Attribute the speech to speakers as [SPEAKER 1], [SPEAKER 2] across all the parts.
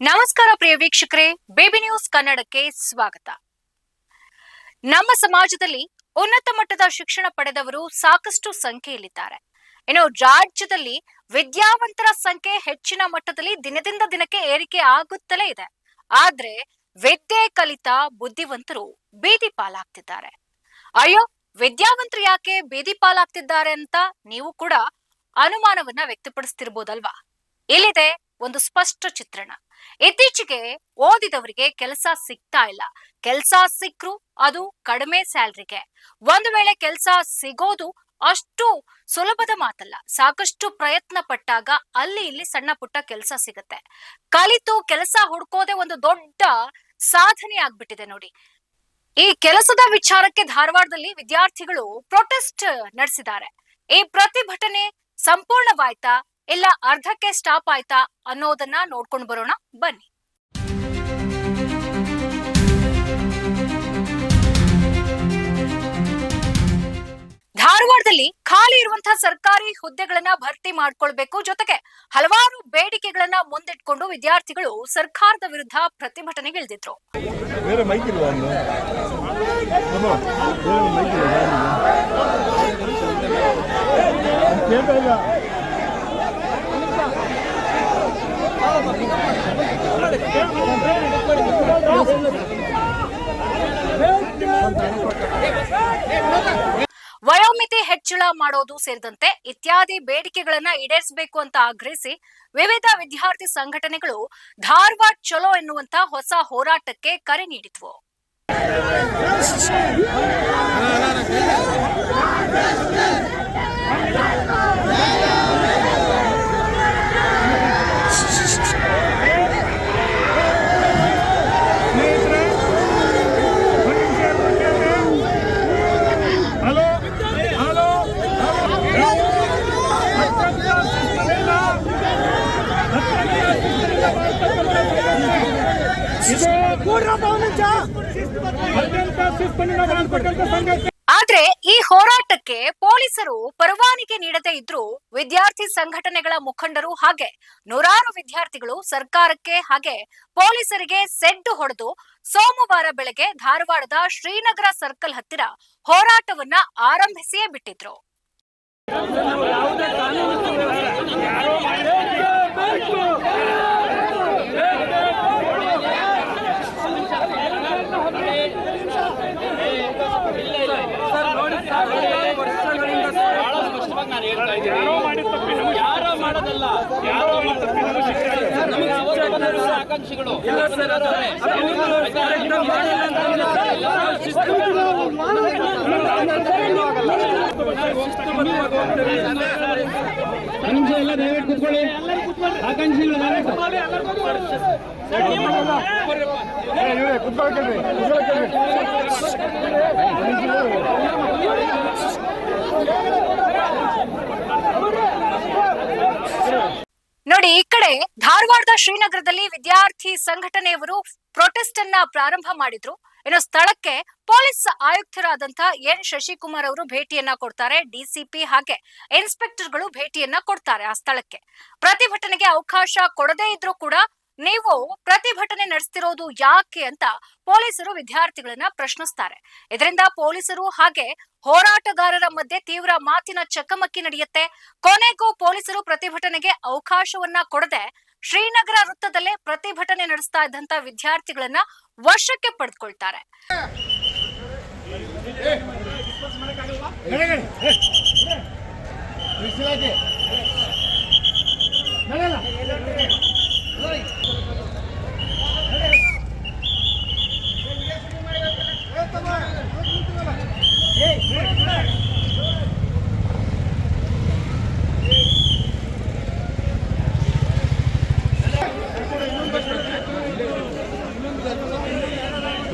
[SPEAKER 1] ನಮಸ್ಕಾರ ಪ್ರಿಯ ವೀಕ್ಷಕರೇ, baby news ಕನ್ನಡಕ್ಕೆ ಸ್ವಾಗತ. ನಮ್ಮ ಸಮಾಜದಲ್ಲಿ ಉನ್ನತ ಮಟ್ಟದ ಶಿಕ್ಷಣ ಪಡೆದವರು ಸಾಕಷ್ಟು ಸಂಖ್ಯೆಯಲ್ಲಿದ್ದಾರೆ. ಇನ್ನು ರಾಜ್ಯದಲ್ಲಿ ವಿದ್ಯಾವಂತರ ಸಂಖ್ಯೆ ಹೆಚ್ಚಿನ ಮಟ್ಟದಲ್ಲಿ ದಿನದಿಂದ ದಿನಕ್ಕೆ ಏರಿಕೆ ಆಗುತ್ತಲೇ ಇದೆ. ಆದ್ರೆ ವಿದ್ಯೆ ಕಲಿತ ಬುದ್ಧಿವಂತರು ಬೀದಿ ಪಾಲಾಗ್ತಿದ್ದಾರೆ. ಅಯ್ಯೋ, ವಿದ್ಯಾವಂತರು ಯಾಕೆ ಬೀದಿ ಪಾಲಾಗ್ತಿದ್ದಾರೆ ಅಂತ ನೀವು ಕೂಡ ಅನುಮಾನವನ್ನ ವ್ಯಕ್ತಪಡಿಸ್ತಿರ್ಬೋದಲ್ವಾ? ಇಲ್ಲಿದೆ ಒಂದು ಸ್ಪಷ್ಟ ಚಿತ್ರಣ. ಇತ್ತೀಚೆಗೆ ಓದಿದವರಿಗೆ ಕೆಲಸ ಸಿಗ್ತಾ ಇಲ್ಲ. ಕೆಲಸ ಸಿಕ್ರು ಅದು ಕಡಿಮೆ ಸ್ಯಾಲ್ರಿಗೆ. ಒಂದು ವೇಳೆ ಕೆಲಸ ಸಿಗೋದು ಅಷ್ಟು ಸುಲಭದ ಮಾತಲ್ಲ. ಸಾಕಷ್ಟು ಪ್ರಯತ್ನ ಪಟ್ಟಾಗ ಅಲ್ಲಿ ಇಲ್ಲಿ ಸಣ್ಣ ಪುಟ್ಟ ಕೆಲಸ ಸಿಗುತ್ತೆ. ಕಲಿತು ಕೆಲಸ ಹುಡ್ಕೋದೆ ಒಂದು ದೊಡ್ಡ ಸಾಧನೆ ಆಗ್ಬಿಟ್ಟಿದೆ ನೋಡಿ. ಈ ಕೆಲಸದ ವಿಚಾರಕ್ಕೆ ಧಾರವಾಡದಲ್ಲಿ ವಿದ್ಯಾರ್ಥಿಗಳು ಪ್ರೊಟೆಸ್ಟ್ ನಡೆಸಿದ್ದಾರೆ. ಈ ಪ್ರತಿಭಟನೆ ಸಂಪೂರ್ಣವಾಯ್ತಾ? ಇಲ್ಲ ಅರ್ಧಕ್ಕೆ ಸ್ಟಾಪ್ ಆಯ್ತಾ ಅನ್ನೋದನ್ನ ನೋಡ್ಕೊಂಡು ಬರೋಣ, ಬನ್ನಿ. ಧಾರವಾಡದಲ್ಲಿ ಖಾಲಿ ಇರುವಂತಹ ಸರ್ಕಾರಿ ಹುದ್ದೆಗಳನ್ನ ಭರ್ತಿ ಮಾಡ್ಕೊಳ್ಬೇಕು ಜೊತೆಗೆ ಹಲವಾರು ಬೇಡಿಕೆಗಳನ್ನ ಮುಂದಿಟ್ಕೊಂಡು ವಿದ್ಯಾರ್ಥಿಗಳು ಸರ್ಕಾರದ ವಿರುದ್ಧ ಪ್ರತಿಭಟನೆಗಿಳಿದಿದ್ರು
[SPEAKER 2] ಬೇರೆ ಮೈಕ್ ಇಲ್ವಾ ಒಂದು ಅಮ್ಮ, ಬೇರೆ ಮೈಕ್ ಇಲ್ವಾ ಅದು ಕೇಳ್ತಾ ಇಲ್ಲ
[SPEAKER 1] ವಯೋಮಿತಿ ಹೆಚ್ಚಳ ಮಾಡೋದು ಸೇರಿದಂತೆ ಇತ್ಯಾದಿ ಬೇಡಿಕೆಗಳನ್ನ ಈಡೇರಿಸಬೇಕು ಅಂತ ಆಗ್ರಹಿಸಿ ವಿವಿಧ ವಿದ್ಯಾರ್ಥಿ ಸಂಘಟನೆಗಳು ಧಾರವಾಡ ಚಲೋ ಎನ್ನುವಂತ ಹೊಸ ಹೋರಾಟಕ್ಕೆ ಕರೆ ನೀಡಿದ್ವು. ಆದ್ರೆ ಈ ಹೋರಾಟಕ್ಕೆ ಪೊಲೀಸರು ಪರವಾನಗಿ ನೀಡದೇ ಇದ್ರೂ ವಿದ್ಯಾರ್ಥಿ ಸಂಘಟನೆಗಳ ಮುಖಂಡರು ಹಾಗೆ ನೂರಾರು ವಿದ್ಯಾರ್ಥಿಗಳು ಸರ್ಕಾರಕ್ಕೆ ಹಾಗೆ ಪೊಲೀಸರಿಗೆ ಸೆಡ್ಡು ಹೊಡೆದು ಸೋಮವಾರ ಬೆಳಗ್ಗೆ ಧಾರವಾಡದ ಶ್ರೀನಗರ ಸರ್ಕಲ್ ಹತ್ತಿರ ಹೋರಾಟವನ್ನ ಆರಂಭಿಸಿಯೇ ಬಿಟ್ಟಿದ್ರು.
[SPEAKER 3] ಯಾರೋ ಮಾಡೋದಲ್ಲ ಯಾರೋ ಆಕಾಂಕ್ಷಿಗಳು
[SPEAKER 4] ನಿಮಿಷ ಎಲ್ಲ ದಯವಿಟ್ಟು ಕೂತ್ಕೊಳ್ಳಿ ಆಕಾಂಕ್ಷಿಗಳು ದಯವಿಟ್ಟು
[SPEAKER 1] ಧಾರವಾಡದ ಶ್ರೀನಗರದಲ್ಲಿ ವಿದ್ಯಾರ್ಥಿ ಸಂಘಟನೆಯವರು ಪ್ರೊಟೆಸ್ಟ್ ಅನ್ನ ಪ್ರಾರಂಭ ಮಾಡಿದ್ರು. ಇನ್ನು ಸ್ಥಳಕ್ಕೆ ಪೊಲೀಸ್ ಆಯುಕ್ತರಾದಂತಹ ಎನ್ ಶಶಿಕುಮಾರ್ ಅವರು ಭೇಟಿಯನ್ನ ಕೊಡ್ತಾರೆ. ಡಿಸಿಪಿ ಹಾಗೆ ಇನ್ಸ್ಪೆಕ್ಟರ್ಗಳು ಭೇಟಿಯನ್ನ ಕೊಡ್ತಾರೆ ಆ ಸ್ಥಳಕ್ಕೆ. ಪ್ರತಿಭಟನೆಗೆ ಅವಕಾಶ ಕೊಡದೇ ಇದ್ರೂ ಕೂಡ ನೀವು ಪ್ರತಿಭಟನೆ ನಡೆಸ್ತಿರೋದು ಯಾಕೆ ಅಂತ ಪೊಲೀಸರು ವಿದ್ಯಾರ್ಥಿಗಳನ್ನ ಪ್ರಶ್ನಿಸ್ತಾರೆ ಇದರಿಂದ ಪೊಲೀಸರು ಹಾಗೆ ಹೋರಾಟಗಾರರ ಮಧ್ಯೆ ತೀವ್ರ ಮಾತಿನ ಚಕಮಕಿ ನಡೆಯುತ್ತೆ ಕೊನೆಗೂ ಪೊಲೀಸರು ಪ್ರತಿಭಟನೆಗೆ ಅವಕಾಶವನ್ನ ಕೊಡದೆ ಶ್ರೀನಗರ ವೃತ್ತದಲ್ಲೇ ಪ್ರತಿಭಟನೆ ನಡೆಸ್ತಾ ಇದ್ದಂತ ವಿದ್ಯಾರ್ಥಿಗಳನ್ನ ವಶಕ್ಕೆ ಪಡೆದುಕೊಳ್ತಾರೆ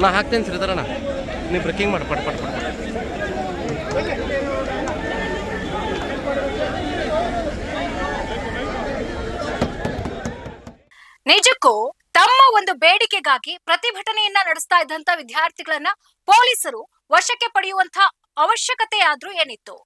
[SPEAKER 5] ನಾ ಹಾಕ್ತೇನೆ ಶ್ರೀಧರಣ್ಣ ನೀವು ಬ್ರೇಕಿಂಗ್ ಮಾಡಿ, ಪಟ್ ಪಟ್ ಪಟ್.
[SPEAKER 1] ನಿಜಕ್ಕೂ ತಮ್ಮ ಒಂದು ಬೇಡಿಕೆಗಾಗಿ ಪ್ರತಿಭಟನೆಯನ್ನ ನಡೆಸ್ತಾ ಇದ್ದಂತ ವಿದ್ಯಾರ್ಥಿಗಳನ್ನ ಪೊಲೀಸರು ವಶಕ್ಕೆ ಪಡೆಯುವಂತ ಅವಶ್ಯಕತೆ ಆದ್ರೂ ಏನಿತ್ತು?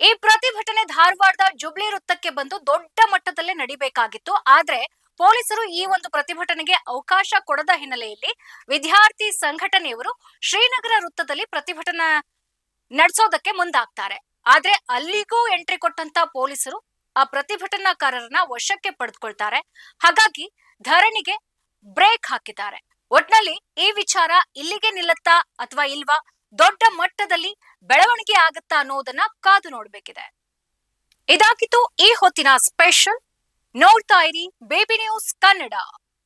[SPEAKER 1] ಈ ಪ್ರತಿಭಟನೆ ಧಾರವಾಡದ ಜುಬ್ಲಿ ವೃತ್ತಕ್ಕೆ ಬಂದು ದೊಡ್ಡ ಮಟ್ಟದಲ್ಲೇ ನಡಿಬೇಕಾಗಿತ್ತು. ಆದ್ರೆ ಪೊಲೀಸರು ಈ ಒಂದು ಪ್ರತಿಭಟನೆಗೆ ಅವಕಾಶ ಕೊಡದ ಹಿನ್ನೆಲೆಯಲ್ಲಿ ವಿದ್ಯಾರ್ಥಿ ಸಂಘಟನೆಯವರು ಶ್ರೀನಗರ ವೃತ್ತದಲ್ಲಿ ಪ್ರತಿಭಟನಾ ನಡೆಸೋದಕ್ಕೆ ಮುಂದಾಗ್ತಾರೆ. ಆದ್ರೆ ಅಲ್ಲಿಗೂ ಎಂಟ್ರಿ ಕೊಟ್ಟಂತ ಪೊಲೀಸರು ಆ ಪ್ರತಿಭಟನಾಕಾರರನ್ನ ವಶಕ್ಕೆ ಪಡೆದುಕೊಳ್ತಾರೆ. ಹಾಗಾಗಿ ಧರಣಿಗೆ ಬ್ರೇಕ್ ಹಾಕಿದ್ದಾರೆ. ಒಟ್ನಲ್ಲಿ ಈ ವಿಚಾರ ಇಲ್ಲಿಗೆ ನಿಲ್ಲತ್ತಾ ಅಥವಾ ಇಲ್ವಾ? ದೊಡ್ಡ ಮಟ್ಟದಲ್ಲಿ ಬೆಳವಣಿಗೆ ಆಗತ್ತಾ ಅನ್ನೋದನ್ನ ಕಾದು ನೋಡ್ಬೇಕಿದೆ. ಇದಾಗಿತ್ತು ಈ ಹೊತ್ತಿನ ಸ್ಪೆಷಲ್ ನೋಡ್ತಾ ಇರಿ ಬೇಬಿ ನ್ಯೂಸ್ ಕನ್ನಡ.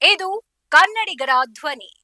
[SPEAKER 1] ಇದು ಕನ್ನಡಿಗರ ಧ್ವನಿ.